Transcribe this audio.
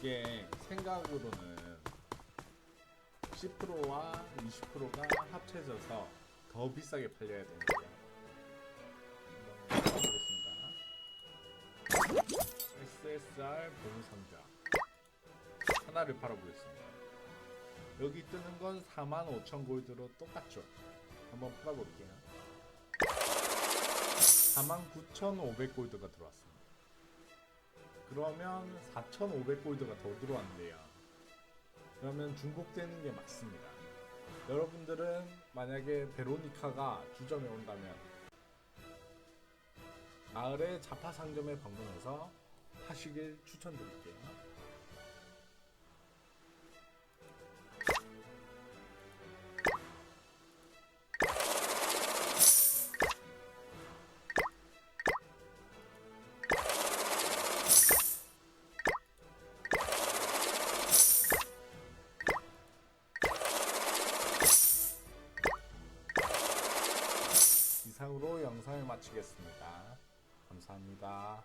생각으로는 10%와 20%가 합쳐져서 더 비싸게 팔려야 되는데요. 한번 보겠습니다. SSR 보물상자 하나를 팔아보겠습니다. 여기 뜨는 건 45,000 골드로 똑같죠. 한번 팔아볼게요. 49,500 골드가 들어왔습니다. 그러면 4,500 골드가 더 들어왔는데요. 그러면 중복되는 게 맞습니다. 여러분들은 만약에 베로니카가 주점에 온다면 마을의 자파 상점에 방문해서 하시길 추천드릴게요. 이상으로 영상을 마치겠습니다. 감사합니다.